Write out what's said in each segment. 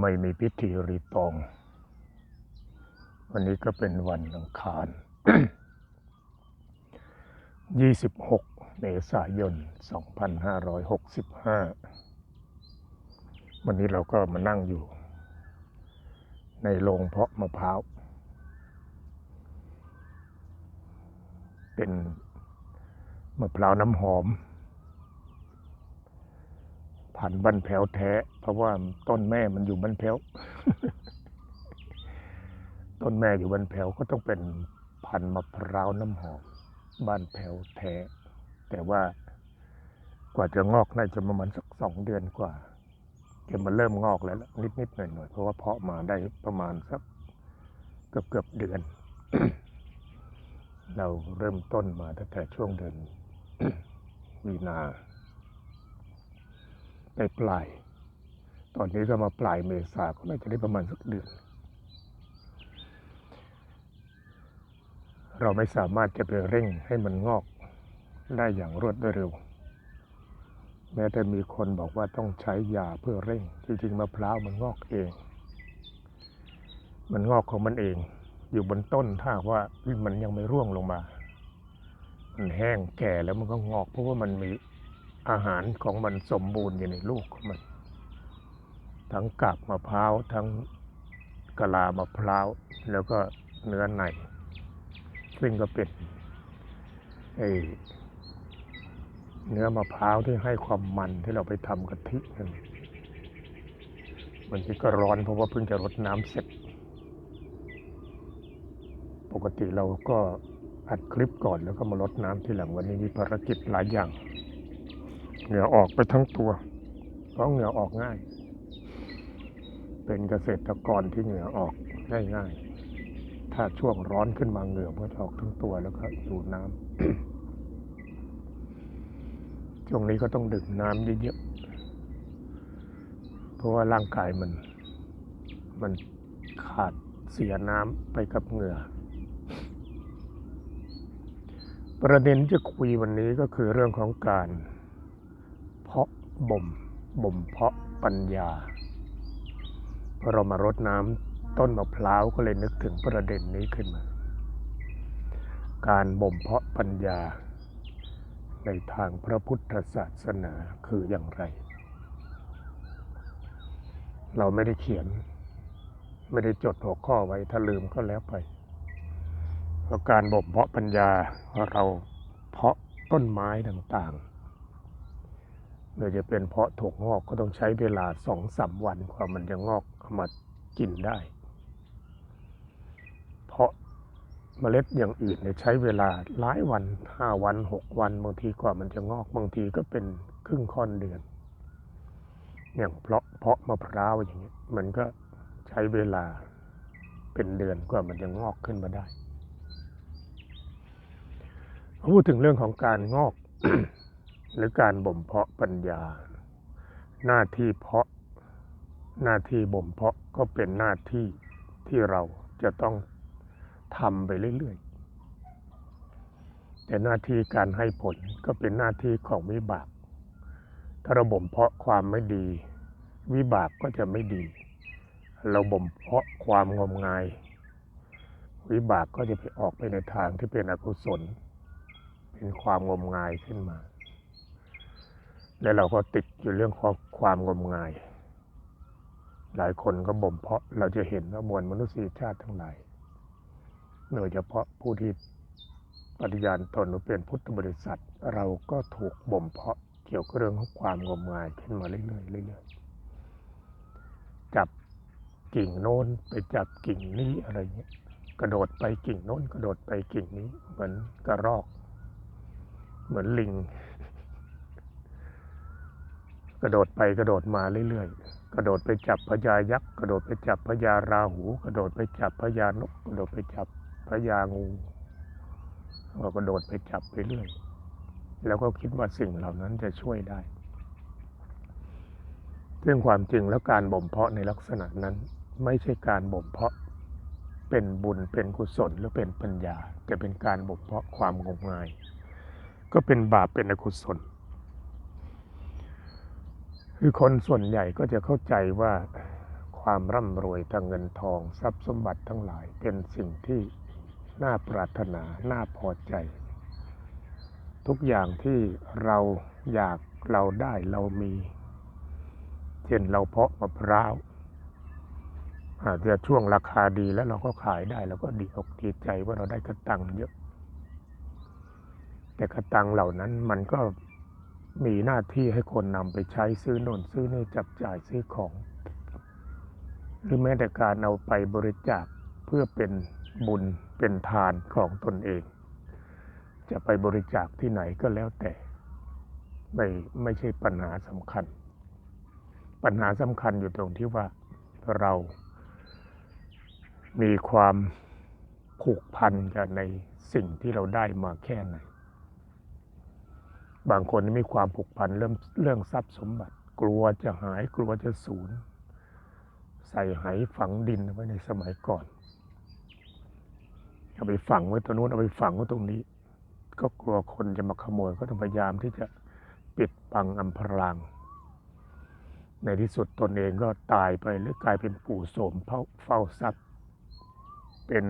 ไม่มีพิธีรีตอง วันนี้ก็เป็นวันอังคาร 26 เมษายน 2565 วันนี้เราก็มานั่งอยู่ ในโรงเพาะมะพร้าว เป็นมะพร้าวน้ำหอม พันธุ์บันแผวแท้ เพราะว่าต้นแม่มันอยู่บันแผวต้นแม่อยู่บันแผวก็ต้องเป็นพันธุ์มะพร้าวน้ำหอมบ้านแผวแท้ แต่ว่ากว่าจะงอกน่าจะประมาณสักสองเดือนกว่าจะมาเริ่มงอกแล้วล่ะนิดๆหน่อยเพราะว่าเพาะมาได้ประมาณสักเกือบเกือบเดือน เราเริ่มต้นมาตั้งแต่ช่วงเดือนมีนา ไปปลาย ตอนนี้ก็มาปลายเมษาก็น่าจะได้ประมาณสักเดือน เราไม่สามารถจะไปเร่งให้มันงอกได้อย่างรวดเร็ว แม้แต่มีคนบอกว่าต้องใช้ยาเพื่อเร่ง จริงๆมะพร้าวมันงอกเอง มันงอกของมันเอง อยู่บนต้นถ้าว่ามันยังไม่ร่วงลงมา มันแห้งแก่แล้วมันก็งอกเพราะว่ามันมี อาหารของมันสมบูรณ์อยู่ในลูกของมัน ทั้งกาบมะพร้าวทั้งกะลามะพร้าวแล้วก็เนื้อในซึ่งก็เป็นไอ้เนื้อมะพร้าวที่ให้ความมันที่เราไปทำกะทินั่นมันก็ร้อนเพราะว่าเพิ่งจะรดน้ำเสร็จ ปกติเราก็อัดคลิปก่อนแล้วก็มารดน้ำทีหลังวันนี้มีภารกิจหลายอย่าง เหงื่อออกไปทั้งตัว เพราะเหงื่อออกง่าย เป็นเกษตรกรที่เหงื่อออกง่ายๆถ้าช่วงร้อนขึ้นมาเหงื่อมันก็จะออกทั้งตัวแล้วก็ดูดน้ำช่วงนี้ก็ต้องดื่มน้ำเยอะๆเพราะว่าร่างกายมัน มันขาดเสียน้ำไปกับเหงื่อประเด็นที่จะคุยวันนี้ก็คือเรื่องของการ บ่มบ่มเพาะปัญญาพอเรามารดน้ำต้นมะพร้าวก็เลยนึกถึงประเด็นนี้ขึ้นมา การบ่มเพาะปัญญา ในทางพระพุทธศาสนาคืออย่างไร เราไม่ได้เขียน ไม่ได้จดหัวข้อไว้ถ้าลืมก็แล้วไปเพราะการบ่มเพาะปัญญาเราเพาะต้นไม้ต่างๆ โดยจะเป็นเพาะถั่วงอกก็ต้องใช้เวลาสองสามวันกว่ามันจะงอกเอามากินได้ เพาะเมล็ดอย่างอื่นเนี่ยใช้เวลาหลายวันห้าวันหกวันบางทีกว่ามันจะงอกบางทีก็เป็นครึ่งค่อนเดือน อย่างเพาะเพาะมะพร้าวอย่างเงี้ยมันก็ใช้เวลาเป็นเดือนกว่ามันจะงอกขึ้นมาได้พูดถึงเรื่องของการงอก หรือการบ่มเพาะปัญญา หน้าที่เพาะ หน้าที่บ่มเพาะก็เป็นหน้าที่ที่เราจะต้องทำไปเรื่อยๆ แต่หน้าที่การให้ผลก็เป็นหน้าที่ของวิบาก ถ้าเราบ่มเพาะความไม่ดี วิบากก็จะไม่ดี เราบ่มเพาะความงมงาย วิบากก็จะไปออกไปในทางที่เป็นอกุศล เป็นความงมงายขึ้นมา และเราก็ติดอยู่เรื่องของความงมงาย หลายคนก็บ่มเพาะเราจะเห็นว่ามวลมนุษยชาติทั้งหลายโดยเฉพาะผู้ที่ปฏิญาณตนว่าเป็นพุทธบริษัท เราก็ถูกบ่มเพาะเกี่ยวกับเรื่องของความงมงายขึ้นมาเรื่อยๆเรื่อยๆจับกิ่งโน้นไปจับกิ่งนี้อะไรเงี้ยกระโดดไปกิ่งโน้นกระโดดไปกิ่งนี้เหมือนกระรอก เหมือนลิง กระโดดไปกระโดดมาเรื่อยๆ กระโดดไปจับพญายักษ์ กระโดดไปจับพญาราหู กระโดดไปจับพญานก กระโดดไปจับพญางูเรากระโดดไปจับไปเรื่อย แล้วก็คิดว่าสิ่งเหล่านั้นจะช่วยได้ ซึ่งความจริงแล้วการบ่มเพาะในลักษณะนั้น ไม่ใช่การบ่มเพาะ เป็นบุญเป็นกุศลหรือเป็นปัญญา แต่เป็นการบ่มเพาะความงมงาย ก็เป็นบาปเป็นอกุศล คือคนส่วนใหญ่ก็จะเข้าใจว่าความร่ำรวยทางเงินทองทรัพย์สมบัติทั้งหลายเป็นสิ่งที่น่าปรารถนา น่าพอใจ ทุกอย่างที่เราอยากเราได้เรามี เช่นเราเพาะมะพร้าวอาจจะช่วงราคาดีแล้วเราก็ขายได้เราก็ดีอกดีใจว่าเราได้กระตังเยอะ แต่กระตังเหล่านั้นมันก็ มีหน้าที่ให้คนนำไปใช้ซื้อน่นซื้อนี่จับจ่ายซื้อของ หรือแม้แต่การเอาไปบริจาคเพื่อเป็นบุญเป็นทานของตนเอง จะไปบริจาคที่ไหนก็แล้วแต่ ไม่ไม่ใช่ปัญหาสำคัญ ปัญหาสำคัญอยู่ตรงที่ว่าเรามีความผูกพันกันในสิ่งที่เราได้มาแค่ไหน บางคนมีความผูกพันเรื่องเรื่องทรัพย์สมบัติ กลัวจะหายกลัวจะสูญใส่ไหฝังดินไว้ในสมัยก่อนเอาไปฝังไว้ตรงนู้นเอาไปฝังไว้ตรงนี้ ก็กลัวคนจะมาขโมยก็ต้องพยายามที่จะปิดบังอำพราง ในที่สุดตนเองก็ตายไปหรือกลายเป็นปู่โสมเฝ้าทรัพย์ เป็น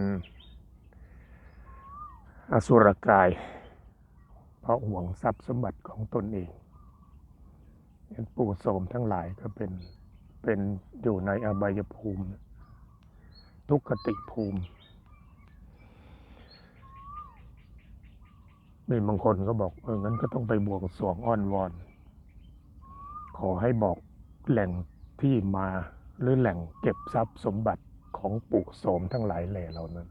อสุรกาย เพราะห่วงทรัพย์สมบัติของตนเองงั้นปู่โสมทั้งหลายก็เป็นเป็นอยู่ในอบายภูมิ ทุกขติภูมิ มีบางคนก็บอกเอองั้นก็ต้องไปบวงสรวงอ้อนวอน ขอให้บอกแหล่งที่มาหรือแหล่งเก็บทรัพย์สมบัติของปู่โสมทั้งหลายแหล่เหล่านั้น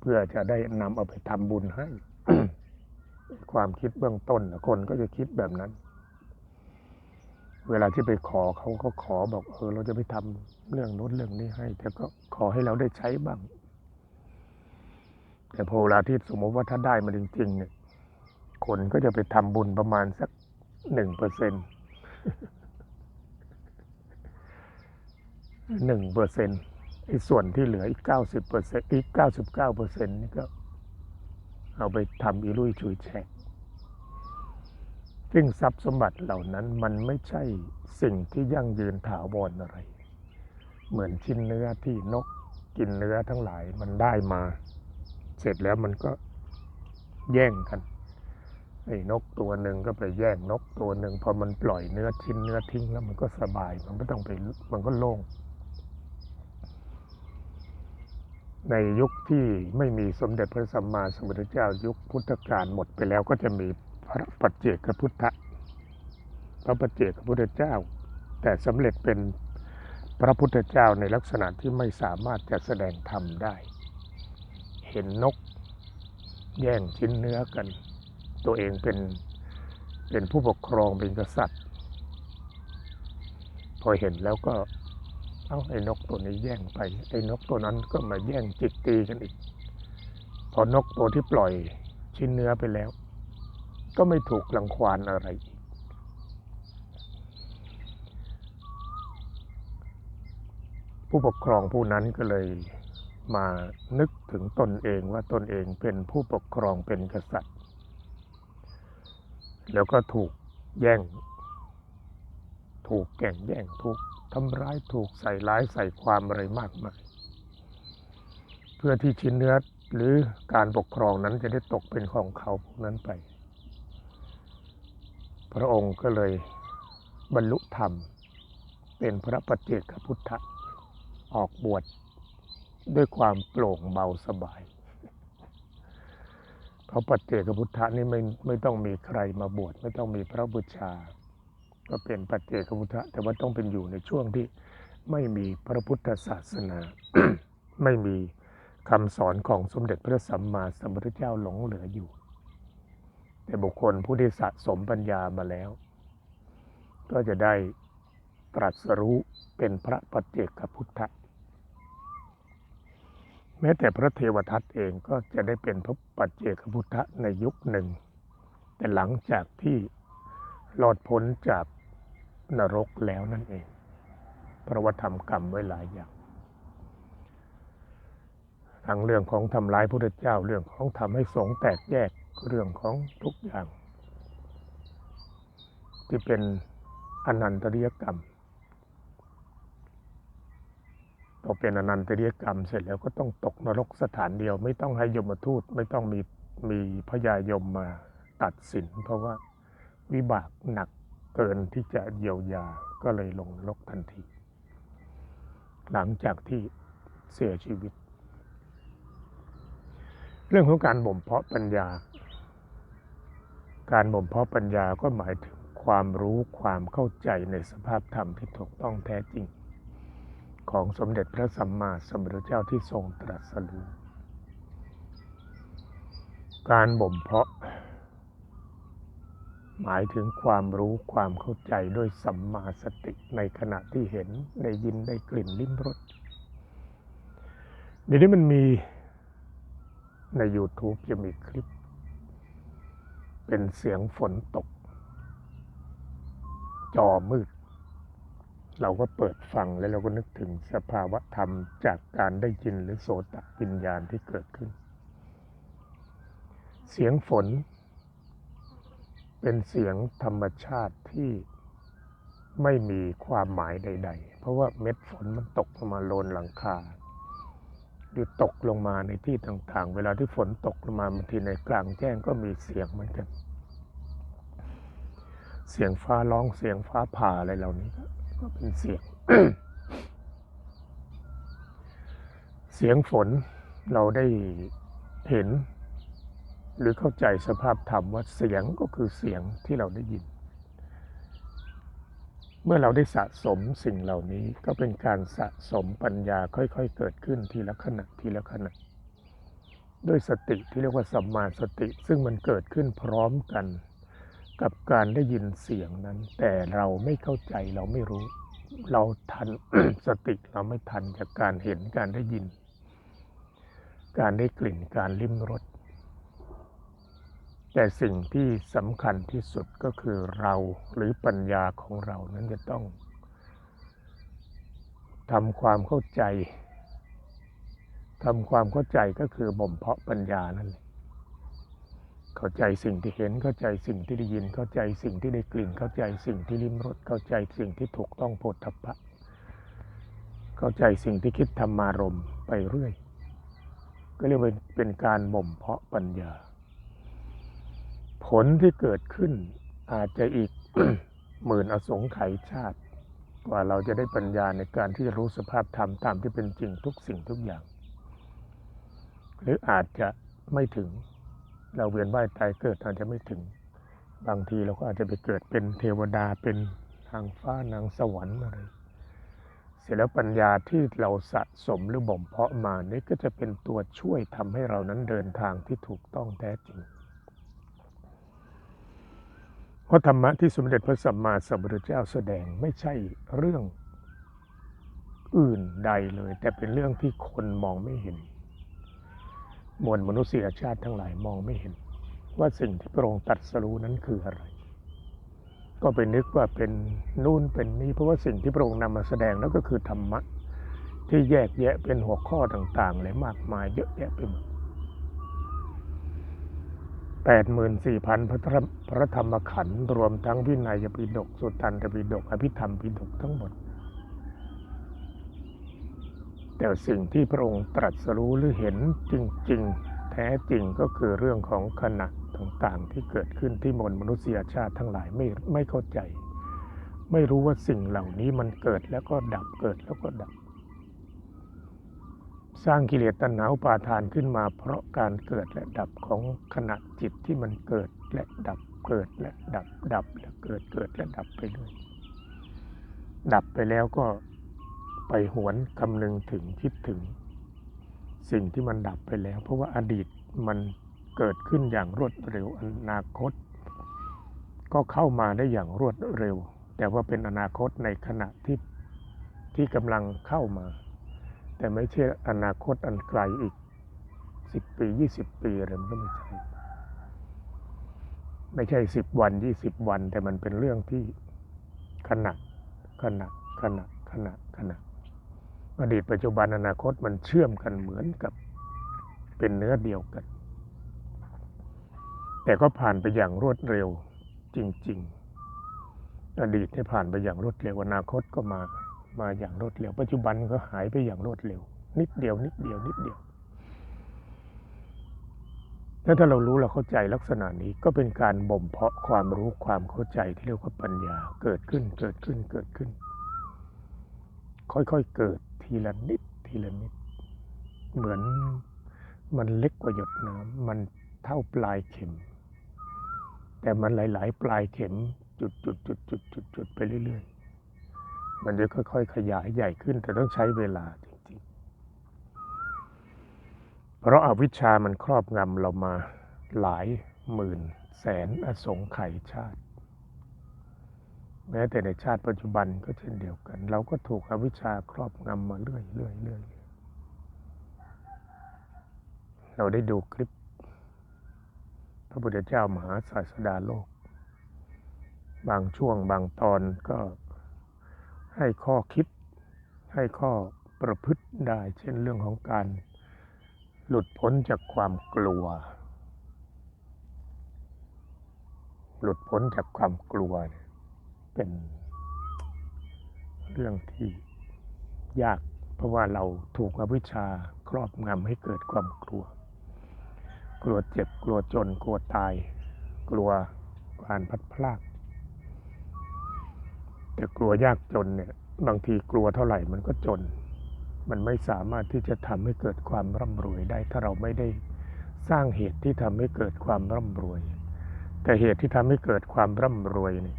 เพื่อจะได้นำเอาไปทำบุญให้ ความคิดเบื้องต้นคนก็จะคิดแบบนั้น เวลาที่ไปขอเขาก็ขอบอกเออเราจะไปทำเรื่องโน้นเรื่องนี้ให้ แต่ก็ขอให้เราได้ใช้บ้าง แต่พอเวลาที่สมมติว่าถ้าได้มาจริงๆเนี่ย คนก็จะไปทำบุญประมาณสักหนึ่งเปอร์เซ็นหนึ่งเปอร์เซ็นไอ้ส่วนที่เหลืออีกเก้าสิบเปอร์เซ็นอีกเก้าสิบเก้าเปอร์เซ็นนี่ก็ เอาไปทำอีลุยชุยแฉกซึ่งทรัพย์สมบัติเหล่านั้นมันไม่ใช่สิ่งที่ยั่งยืนถาวรอะไร เหมือนชิ้นเนื้อที่นกกินเนื้อทั้งหลายมันได้มา เสร็จแล้วมันก็แย่งกันไอ้นกตัวหนึ่งก็ไปแย่งนกตัวหนึ่งพอมันปล่อยเนื้อชิ้นเนื้อทิ้งแล้วมันก็สบายมันไม่ต้องไปมันก็โล่ง ในยุคที่ไม่มีสมเด็จพระสัมมาสัมพุทธเจ้ายุคพุทธกาลหมดไปแล้วก็จะมีพระปัจเจกพุทธพระปัจเจกพุทธเจ้า แต่สำเร็จเป็นพระพุทธเจ้าในลักษณะที่ไม่สามารถจะแสดงธรรมได้ เห็นนกแย่งชิ้นเนื้อกัน ตัวเองเป็นเป็นผู้ปกครองเป็นกษัตริย์ พอเห็นแล้วก็ เอาไอ้นกตัวนี้แย่งไป ไอ้นกตัวนั้นก็มาแย่งจิกตีกันอีก พอนกตัวที่ปล่อยชิ้นเนื้อไปแล้ว ก็ไม่ถูกลังควานอะไรอีกผู้ปกครองผู้นั้นก็เลยมานึกถึงตนเองว่าตนเองเป็นผู้ปกครองเป็นกษัตริย์ แล้วก็ถูกแย่ง ถูกแก่งแย่งถูกทำร้ายถูกใส่ร้ายใส่ความอะไรมากมาย เพื่อที่ชิ้นเนื้อหรือการปกครองนั้นจะได้ตกเป็นของเขาพวกนั้นไป พระองค์ก็เลยบรรลุธรรม เป็นพระปัจเจกพุทธะออกบวชด้วยความโปร่งเบาสบายเพราะปัจเจกพุทธะนี่ไม่ไม่ต้องมีใครมาบวชไม่ต้องมีพระบูชา ก็เป็นปัจเจกพุทธะแต่ว่าต้องเป็นอยู่ในช่วงที่ไม่มีพระพุทธศาสนา ไม่มีคำสอนของสมเด็จพระสัมมาสัมพุทธเจ้าหลงเหลืออยู่ แต่บุคคลผู้ที่สะสมปัญญามาแล้ว ก็จะได้ตรัสรู้เป็นพระปัจเจกพุทธะแม้แต่พระเทวทัตเองก็จะได้เป็นพระปัจเจกพุทธะในยุคหนึ่ง แต่หลังจากที่รอดพ้นจาก นรกแล้วนั่นเอง เพราะว่าทำกรรมไว้หลายอย่างทั้งเรื่องของทำร้ายพระพุทธเจ้าเรื่องของทำให้สงแตกแยกเรื่องของทุกอย่าง ที่เป็นอนันตริยกรรมพอเป็นอนันตริยกรรมเสร็จแล้วก็ต้องตกนรกสถานเดียว ไม่ต้องให้ยมทูตไม่ต้องมีมีพญายมมาตัดสิน เพราะว่าวิบากหนัก เกินที่จะเยียวยาก็เลยลงนรกทันที หลังจากที่เสียชีวิต เรื่องของการบ่มเพาะปัญญา การบ่มเพาะปัญญาก็หมายถึงความรู้ความเข้าใจในสภาพธรรมที่ถูกต้องแท้จริง ของสมเด็จพระสัมมาสัมพุทธเจ้าที่ทรงตรัสรู้การบ่มเพาะ หมายถึงความรู้ความเข้าใจด้วยสัมมาสติในขณะที่เห็นได้ยินได้กลิ่นลิ้มรสเดี๋ยวนี้มันมีใน YouTube จะมีคลิป เป็นเสียงฝนตก จอมืด เราก็เปิดฟังแล้วเราก็นึกถึงสภาวะธรรมจากการได้ยินหรือโสตวิญญาณที่เกิดขึ้น เสียงฝน เป็นเสียงธรรมชาติที่ไม่มีความหมายใด ๆ เพราะว่าเม็ดฝนมันตกลงมาโลนหลังคา หรือตกลงมาในที่ต่างๆ เวลาที่ฝนตกลงมาบางทีในกลางแจ้งก็มีเสียงเหมือนกัน เสียงฟ้าร้องเสียงฟ้าผ่าอะไรเหล่านี้ก็ก็เป็นเสียง เสียงฝนเราได้เห็น หรือเข้าใจสภาพธรรมว่าเสียงก็คือเสียงที่เราได้ยิน เมื่อเราได้สะสมสิ่งเหล่านี้ก็เป็นการสะสมปัญญาค่อยๆ เกิดขึ้นทีละขณะทีละขณะด้วยสติที่เรียกว่าสัมมาสติ ซึ่งมันเกิดขึ้นพร้อมกัน กับการได้ยินเสียงนั้น แต่เราไม่เข้าใจเราไม่รู้ เราทันสติเราไม่ทันจากการเห็นการได้ยิน การได้กลิ่นการลิ้มรส แต่สิ่งที่สำคัญที่สุดก็คือเราหรือปัญญาของเรานั้นจะต้องทำความเข้าใจทำความเข้าใจก็คือบ่มเพาะปัญญานั่นเองเข้าใจสิ่งที่เห็นเข้าใจสิ่งที่ได้ยินเข้าใจสิ่งที่ได้กลิ่น เข้าใจสิ่งที่ลิ้มรสเข้าใจสิ่งที่ถูกต้องโพธพะ เข้าใจสิ่งที่คิดธรรมารมณ์ไปเรื่อย ก็เรียกว่าเป็นการบ่มเพาะปัญญา ผลที่เกิดขึ้นอาจจะอีกหมื่นอสงไขยชาติ กว่าเราจะได้ปัญญาในการที่จะรู้สภาพธรรมตามที่เป็นจริงทุกสิ่งทุกอย่าง หรืออาจจะไม่ถึง เราเวียนว่ายตายเกิดอาจจะไม่ถึง บางทีเราก็อาจจะไปเกิดเป็นเทวดาเป็นนางฟ้านางสวรรค์อะไรเสร็จแล้วปัญญาที่เราสะสมหรือบ่มเพาะมานี่ก็จะเป็นตัวช่วยทำให้เรานั้นเดินทางที่ถูกต้องแท้จริง ราะธรรมะที่สมเด็จพระสัมมาสัมพุทธเจ้าแสดงไม่ใช่เรื่องอื่นใดเลย แต่เป็นเรื่องที่คนมองไม่เห็น มวลมนุษยชาติทั้งหลายมองไม่เห็น ว่าสิ่งที่พระองค์ตรัสรู้นั้นคืออะไร ก็ไปนึกว่าเป็นนู่นเป็นนี้เพราะว่าสิ่งที่พระองค์นำมาแสดงนั่นก็คือธรรมะที่แยกแยะเป็นหัวข้อต่างๆเลยมากมายเยอะแยะไปหมด แปดหมื่นสี่พันพระธรรมพระธรรมขันธ์รวมทั้งวินัยปิฎกสุตตันตปิฎกอภิธรรมปิฎกทั้งหมด แต่สิ่งที่พระองค์ตรัสรู้หรือเห็นจริง ๆ แท้จริงก็คือเรื่องของขณะต่างๆที่เกิดขึ้นที่มวลมนุษยชาติทั้งหลายไม่ไม่เข้าใจ ไม่รู้ว่าสิ่งเหล่านี้มันเกิดแล้วก็ดับเกิดแล้วก็ดับ สร้างกิเลสตัณหาอุปาทานขึ้นมา เพราะการเกิดและดับของขณะจิตที่มันเกิดและดับเกิดและดับดับและเกิดเกิดและดับไปด้วยดับไปแล้วก็ไปหวนคำนึงถึงคิดถึง สิ่งที่มันดับไปแล้ว เพราะว่าอดีตมันเกิดขึ้นอย่างรวดเร็วอนาคต ก็เข้ามาได้อย่างรวดเร็ว แต่ว่าเป็นอนาคตในขณะที่ที่กำลังเข้ามา แต่ไม่ใช่อนาคตอันไกลอีกสิบปียี่สิบปีอะไรมันก็ไม่ใช่ไม่ใช่สิบวันยี่สิบวัน แต่มันเป็นเรื่องที่ขณะขณะขณะขณะขณะอดีตปัจจุบันอนาคตมันเชื่อมกันเหมือนกับเป็นเนื้อเดียวกัน แต่ก็ผ่านไปอย่างรวดเร็วจริง ๆ อดีตที่ผ่านไปอย่างรวดเร็วอนาคตก็มา มาอย่างรวดเร็ว ปัจจุบันก็หายไปอย่างรวดเร็ว นิดเดียว นิดเดียว นิดเดียวแล้วถ้าเรารู้เราเข้าใจลักษณะนี้ก็เป็นการบ่มเพาะความรู้ความเข้าใจที่เรียกว่าปัญญาเกิดขึ้นเกิดขึ้นเกิดขึ้น ค่อยๆเกิดทีละนิดทีละนิด เหมือนมันเล็กกว่าหยดน้ำมันเท่าปลายเข็ม แต่มันหลาย ๆ ปลายเข็มจุดจุดจุดจุดจุดจุดไปเรื่อย มันจะค่อย ๆ ขยายใหญ่ขึ้น แต่ต้องใช้เวลาจริงๆ เพราะอาวิชชามันครอบงำเรามาหลายหมื่น แสนอสงไขยชาติ แม้แต่ในชาติปัจจุบันก็เช่นเดียวกัน เราก็ถูกอวิชชาครอบงำมาเรื่อยๆเรื่อยๆเรื่อยเราได้ดูคลิป พระพุทธเจ้ามหาศาสดาโลก บางช่วงบางตอนก็ ให้ข้อคิด ให้ข้อประพฤติได้ เช่นเรื่องของการหลุดพ้นจากความกลัว หลุดพ้นจากความกลัว เป็นเรื่องที่ยากเพราะว่าเราถูกอวิชชาครอบงำให้เกิดความกลัว กลัวเจ็บกลัวจนกลัวตาย กลัวการพัดพลาก แต่กลัวยากจนเนี่ยบางทีกลัวเท่าไหร่มันก็จน มันไม่สามารถที่จะทำให้เกิดความร่ำรวยได้ ถ้าเราไม่ได้สร้างเหตุที่ทำให้เกิดความร่ำรวย แต่เหตุที่ทำให้เกิดความร่ำรวยนี่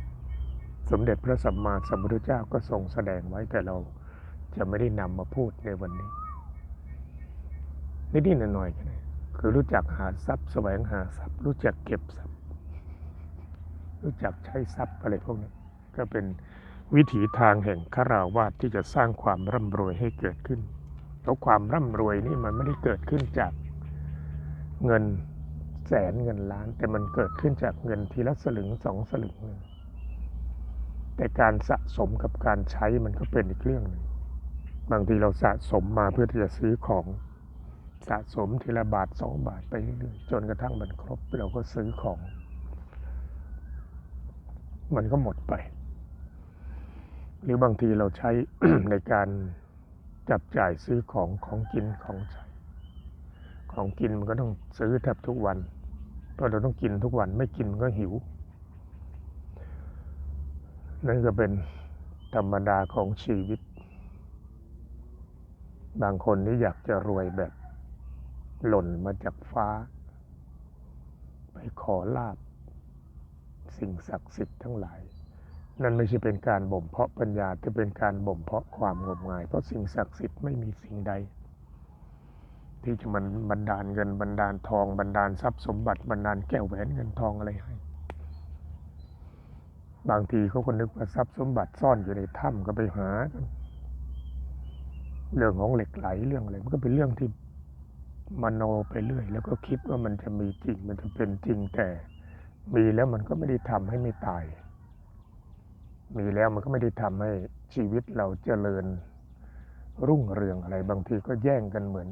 สมเด็จพระสัมมาสัมพุทธเจ้าก็ทรงแสดงไว้แต่เราจะไม่ได้นำมาพูดในวันนี้นิดๆหน่อยๆคือรู้จักหาทรัพย์แสวงหาทรัพย์ รู้จักเก็บทรัพย์ รู้จักใช้ทรัพย์อะไรพวกนี้ก็เป็น วิถีทางแห่งคาราวาสที่จะสร้างความร่ำรวยให้เกิดขึ้นเพราะความร่ำรวยนี่มันไม่ได้เกิดขึ้นจากเงินแสนเงินล้าน แต่มันเกิดขึ้นจากเงินทีละสลึงสองสลึงนึงแต่การสะสมกับการใช้มันก็เป็นอีกเรื่องหนึ่งบางทีเราสะสมมาเพื่อที่จะซื้อของสะสมทีละบาทสองบาทไปเรื่อยๆจนกระทั่งมันครบเราก็ซื้อของ มันก็หมดไป หรือบางทีเราใช้ในการจับจ่ายซื้อของของกินของใช้ ของกินมันก็ต้องซื้อแทบทุกวัน เพราะเราต้องกินทุกวันไม่กินมันก็หิว นั่นก็เป็นธรรมดาของชีวิต บางคนนี่อยากจะรวยแบบหล่นมาจากฟ้า ไปขอลาบ สิ่งศักดิ์สิทธิ์ทั้งหลาย นั่นไม่ใช่เป็นการบ่มเพาะปัญญาแต่เป็นการบ่มเพาะความงมงาย เพราะสิ่งศักดิ์สิทธิ์ไม่มีสิ่งใด ที่จะมันบันดาลเงินบันดาลทองบันดาลทรัพย์สมบัติบันดาลแก้วแหวนเงินทองอะไรให้ บางทีเขาก็นึกว่าทรัพย์สมบัติซ่อนอยู่ในถ้ำก็ไปหากันเรื่องของเหล็กไหลเรื่องอะไรมันก็เป็นเรื่องที่มโนไปเรื่อย แล้วก็คิดว่ามันจะมีจริงมันจะเป็นจริงแต่มีแล้วมันก็ไม่ได้ทำให้ไม่ตาย มีแล้วมันก็ไม่ได้ทำให้ชีวิตเราเจริญรุ่งเรืองอะไร บางทีก็แย่งกันเหมือน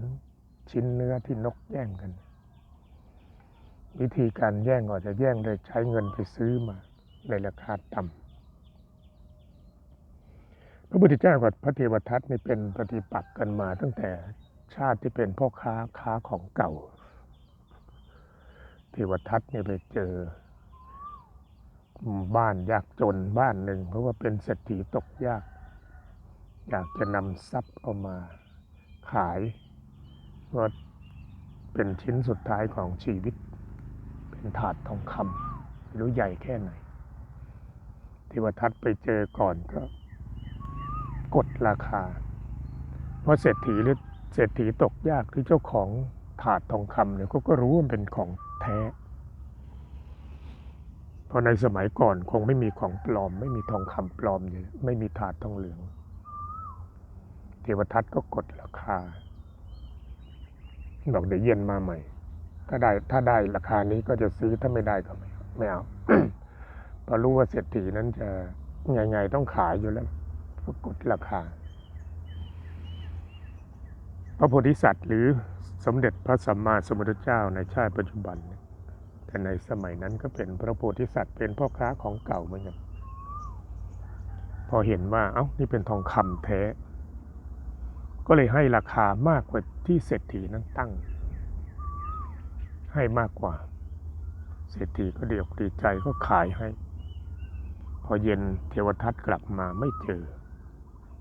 ชิ้นเนื้อที่นกแย่งกัน วิธีการแย่งก็จะแย่งโดยใช้เงินไปซื้อมาในราคาต่ำพระพุทธเจ้ากับพระเทวทัตนี่เป็นปฏิปักษ์กันมาตั้งแต่ชาติที่เป็นพ่อค้าค้าของเก่า เทวทัตเนี่ยไปเจอ บ้านยากจนบ้านหนึ่ง เพราะว่าเป็นเศรษฐีตกยาก อยากจะนำทรัพย์เอามาขายว่าเป็นชิ้นสุดท้ายของชีวิต เป็นถาดทองคำไม่รู้ใหญ่แค่ไหนเทวทัตไปเจอก่อนก็กดราคา เพราะเศรษฐีหรือเศรษฐีตกยากที่เจ้าของถาดทองคำเนี่ยเขาก็รู้ว่ามันเป็นของแท้ เพราะในสมัยก่อนคงไม่มีของปลอม ไม่มีทองคำปลอมเลยไม่มีถาดทองเหลือง เทวทัตก็กดราคาบอกเดี๋ยวเย็นมาใหม่ ถ้าได้ถ้าได้ราคานี้ก็จะซื้อถ้าไม่ได้ก็ไม่ไม่เอาเพราะรู้ว่าเศรษฐีนั้นจะไงๆต้องขายอยู่แล้วก็กดราคา พระโพธิสัตว์หรือสมเด็จพระสัมมาสัมพุทธเจ้าในชาติปัจจุบันเนี่ย แต่ในสมัยนั้นก็เป็นพระโพธิสัตว์เป็นพ่อค้าของเก่าเหมือนกันพอเห็นว่าเอ้านี่เป็นทองคำแท้ ก็เลยให้ราคามากกว่าที่เศรษฐีนั้นตั้ง ให้มากกว่า เศรษฐีก็เดีอกดีใจก็ขายให้ พอเย็นเทวทัตกลับมาไม่เจอ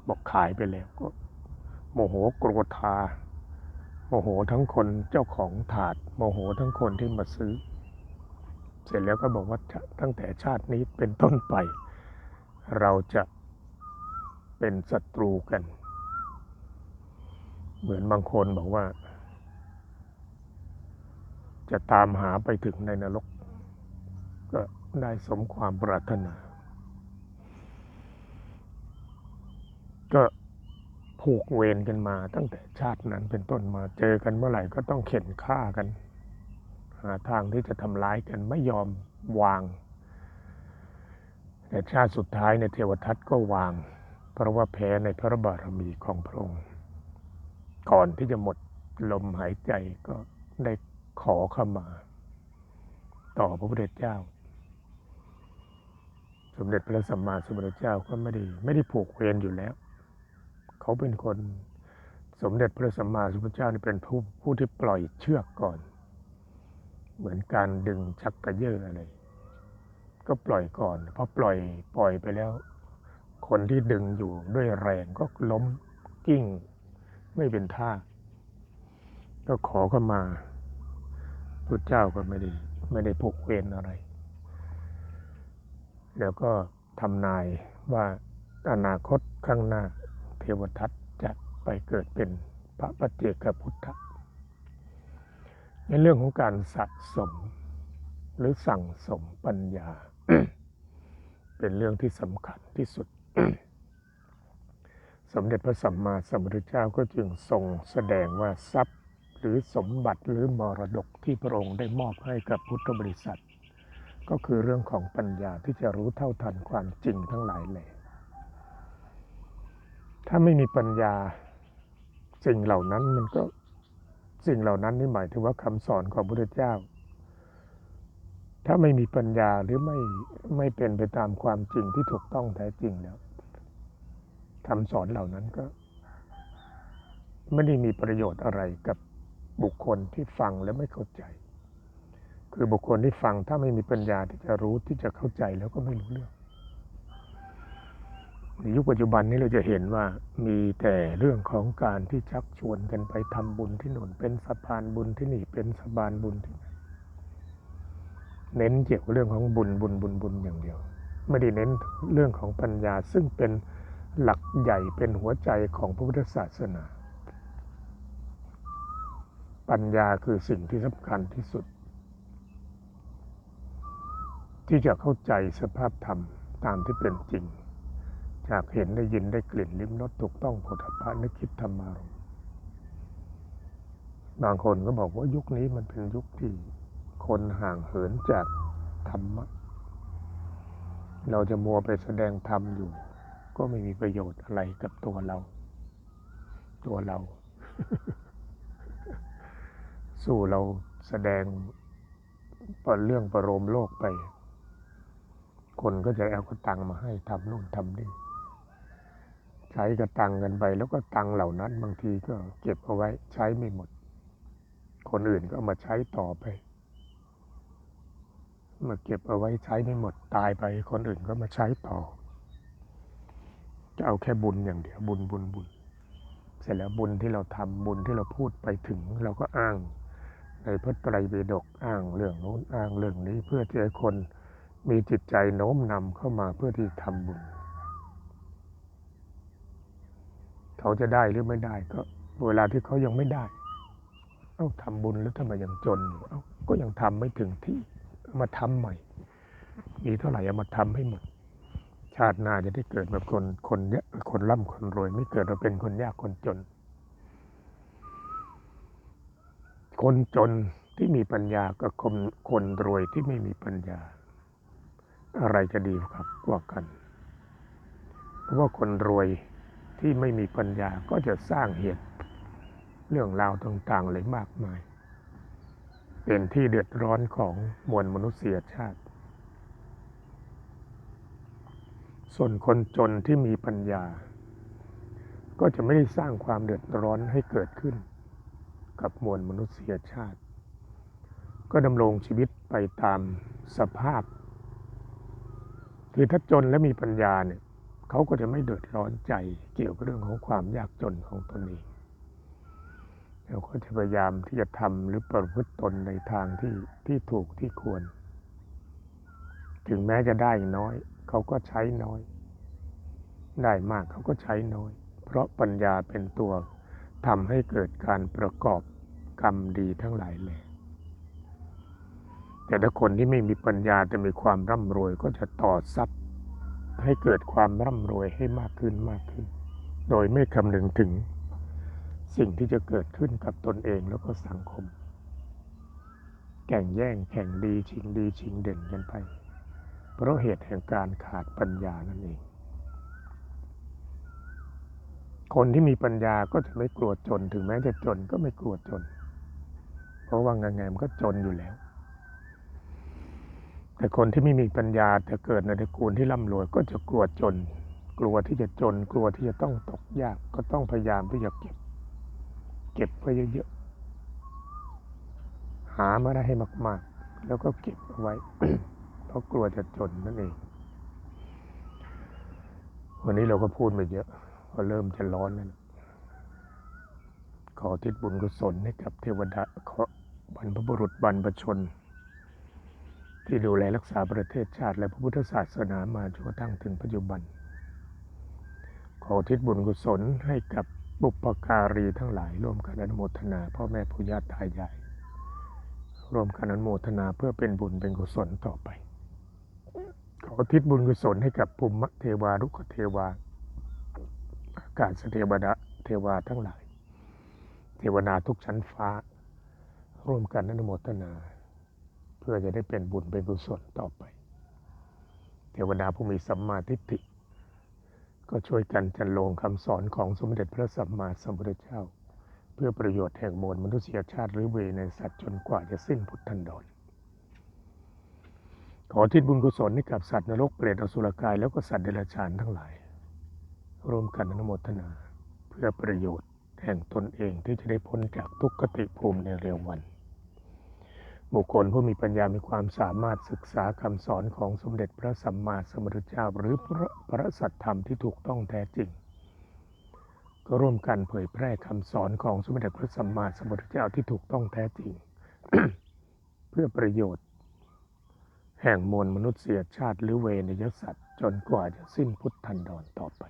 บอกขายไปแล้วก็ โมโหโกรธา โมโหทั้งคนเจ้าของถาด โมโหทั้งคนที่มาซื้อ เสร็จแล้วก็บอกว่าตั้งแต่ชาตินี้เป็นต้นไป เราจะเป็นศัตรูกัน เหมือนบางคนบอกว่า จะตามหาไปถึงในนรก ก็ได้สมความปรารถนา ก็ผูกเวรกันมาตั้งแต่ชาตินั้นเป็นต้นมาเจอกันเมื่อไหร่ก็ต้องเข็นฆ่ากัน หาทางที่จะทำร้ายกันไม่ยอมวาง แต่ชาติสุดท้ายในเทวทัตก็วาง เพราะว่าแพ้ในพระบารมีของพระองค์ก่อนที่จะหมดลมหายใจก็ได้ขอเข้ามา ต่อพระพุทธเจ้า สมเด็จพระสัมมาสัมพุทธเจ้าก็ไม่ได้ไม่ได้ผูกเวรอยู่แล้ว เขาเป็นคนสมเด็จพระสัมมาสัมพุทธเจ้านี่เป็นผู้ผู้ที่ปล่อยเชือกก่อน เหมือนการดึงชักกระเยอะอะไร ก็ปล่อยก่อนพอปล่อยปล่อยไปแล้ว คนที่ดึงอยู่ด้วยแรงก็ล้มกิ้ง ไม่เป็นท่า ก็ขอเข้ามาพุทธเจ้าก็ไม่ได้ไม่ได้ผูกเวรอะไร แล้วก็ทำนายว่าอนาคตข้างหน้าเทวทัตจะไปเกิดเป็นพระปัจเจกพุทธ ในเรื่องของการสะสม หรือสั่งสมปัญญา เป็นเรื่องที่สำคัญที่สุด สมเด็จพระสัมมาสัมพุทธเจ้าก็จึงทรงแสดงว่าทรัพย์หรือสมบัติหรือมรดกที่พระองค์ได้มอบให้กับพุทธบริษัท ก็คือเรื่องของปัญญาที่จะรู้เท่าทันความจริงทั้งหลายแหล่ถ้าไม่มีปัญญาสิ่งเหล่านั้นมันก็ สิ่งเหล่านั้นนี่หมายถึงว่าคำสอนของพระพุทธเจ้า ถ้าไม่มีปัญญาหรือไม่ไม่เป็นไปตามความจริงที่ถูกต้องแท้จริงแล้วคำสอนเหล่านั้นก็ไม่ได้มีประโยชน์อะไรกับบุคคลที่ฟังและไม่เข้าใจ คือบุคคลที่ฟังถ้าไม่มีปัญญาที่จะรู้ที่จะเข้าใจแล้วก็ไม่รู้เรื่อง ในยุคปัจจุบันนี้เราจะเห็นว่ามีแต่เรื่องของการที่ชักชวนกันไปทำบุญที่โน่นเป็นสะพานบุญที่นี่เป็นสะพานบุญที่เน้นเกี่ยวกับเรื่องของบุญบุญบุญบุญอย่างเดียว ไม่ได้เน้นเรื่องของปัญญาซึ่งเป็นหลักใหญ่เป็นหัวใจของพระพุทธศาสนา ปัญญาคือสิ่งที่สำคัญที่สุด ที่จะเข้าใจสภาพธรรมตามที่เป็นจริง จากเห็นได้ยินได้กลิ่นลิ้มรสถูกต้องโผฏฐัพพะนึกคิดธรรมารมบางคนก็บอกว่ายุคนี้มันเป็นยุคที่คนห่างเหินจากธรรมะ เราจะมัวไปแสดงธรรมอยู่ ก็ไม่มีประโยชน์อะไรกับตัวเรา ตัวเรา สู้เราแสดงเรื่องประโลมโลกไป คนก็จะเอากระตังมาให้ทำนู่นทำนี่ ใช้กระตังกันไป แล้วก็ตังเหล่านั้นบางทีก็เก็บเอาไว้ใช้ไม่หมด คนอื่นก็เอามาใช้ต่อไป มาเก็บเอาไว้ใช้ไม่หมดตายไป คนอื่นก็มาใช้ต่อ จะเอาแค่บุญอย่างเดียวบุญบุญบุญ เสร็จแล้วบุญที่เราทำบุญที่เราพูดไปถึง เราก็อ้างในพระไตรปิฎกอ้างเรื่องโน้นอ้างเรื่องนี้เพื่อที่ให้คนมีจิตใจโน้มนำเข้ามาเพื่อที่ทำบุญ เขาจะได้หรือไม่ได้ ก็ เวลาที่เขายังไม่ได้ เอ้าทำบุญแล้วทำไมยังจนเอ้าก็ยังทำไม่ถึงที่มาทำใหม่ มีเท่าไหร่เอามาทำให้หมด ชาติหน้าจะได้เกิดแบบคนคนเยอะคนร่ำคนรวย ไม่เกิดเราเป็นคนยากคนจน คนจนที่มีปัญญากับคนคนรวยที่ไม่มีปัญญา อะไรจะดีครับกว่ากัน เพราะว่าคนรวย ที่ไม่มีปัญญาก็จะสร้างเหตุเรื่องราวต่างๆเลยมากมาย เป็นที่เดือดร้อนของมวลมนุษยชาติ ส่วนคนจนที่มีปัญญา ก็จะไม่ได้สร้างความเดือดร้อนให้เกิดขึ้น กับมวลมนุษยชาติ ก็ดำรงชีวิตไปตามสภาพ คือถ้าจนและมีปัญญาเนี่ย เขาก็จะไม่เดือดร้อนใจเกี่ยวกับเรื่องของความยากจนของตนเองแล้วก็จะพยายามที่จะทำหรือประพฤติตนในทางที่ที่ถูกที่ควร ถึงแม้จะได้น้อย เขาก็ใช้น้อย ได้มากเขาก็ใช้น้อย เพราะปัญญาเป็นตัวทำให้เกิดการประกอบกรรมดีทั้งหลายแหละแต่ถ้าคนที่ไม่มีปัญญาแต่มีความร่ำรวยก็จะต่อทรัพย์ ให้เกิดความร่ำรวยให้มากขึ้นมากขึ้น โดยไม่คำนึงถึงสิ่งที่จะเกิดขึ้นกับตนเองแล้วก็สังคม แข่งแย่งแข่งดีชิงดีชิงเด่นกันไป เพราะเหตุแห่งการขาดปัญญานั่นเอง คนที่มีปัญญาก็จะไม่กลัวจน ถึงแม้จะจนก็ไม่กลัวจน เพราะว่าไงๆมันก็จนอยู่แล้ว แต่คนที่ไม่มีปัญญาแต่เกิดในตระกูลที่ร่ำรวยก็จะกลัวจน กลัวที่จะจน กลัวที่จะต้องตกยากก็ต้องพยายามที่จะเก็บ เก็บไว้เยอะๆหามาได้ให้มาก ๆ แล้วก็เก็บเอาไว้ เพราะกลัวจะจนนั่นเองวันนี้เราก็พูดมาเยอะพอเริ่มจะร้อนแล้วนะขอทิศบุญกุศลให้กับเทวดาขอบรรพบุรุษบรรพชน ที่ดูแลรักษาประเทศชาติและพระพุทธศาสนามาจนกระทั่งถึงปัจจุบัน ขอทิศบุญกุศลให้กับบุปการีทั้งหลาย ร่วมกันอนุโมทนาพ่อแม่ปู่ย่าตายายร่วมกันอนุโมทนาเพื่อเป็นบุญเป็นกุศลต่อไป ขอทิศบุญกุศลให้กับภูมิเทวารุกเทวา อากาศเทวดาเทวาทั้งหลาย เทวนาทุกชั้นฟ้า ร่วมกันอนุโมทนา เพื่อจะได้เป็นบุญเป็นกุศลต่อไป เทวดาผู้มีสัมมาทิฏฐิ ก็ช่วยกันจันโลงคำสอนของสมเด็จพระสัมมาสัมพุทธเจ้า เพื่อประโยชน์แห่งมวลมนุษยชาติหรือเวในสัตว์จนกว่าจะสิ้นพุทธันดรขอทิศบุญกุศลให้กับสัตว์นรกเปรตอสุรกายแล้วก็สัตว์เดรัจฉานทั้งหลาย ร่วมกันอนุโมทนา เพื่อประโยชน์แห่งตนเองที่จะได้พ้นจากทุกขติภูมิในเร็ววัน บุคคลผู้มีปัญญา มีความสามารถศึกษาคำสอนของสมเด็จพระสัมมาสัมพุทธเจ้า หรือพระพระสัทธรรมที่ถูกต้องแท้จริง ก็ร่วมกันเผยแพร่คำสอนของสมเด็จพระสัมมาสัมพุทธเจ้าที่ถูกต้องแท้จริง เพื่อประโยชน์ แห่งมวลมนุษยชาติหรือเวนยสัตว์ จนกว่าจะสิ้นพุทธันดรต่อไป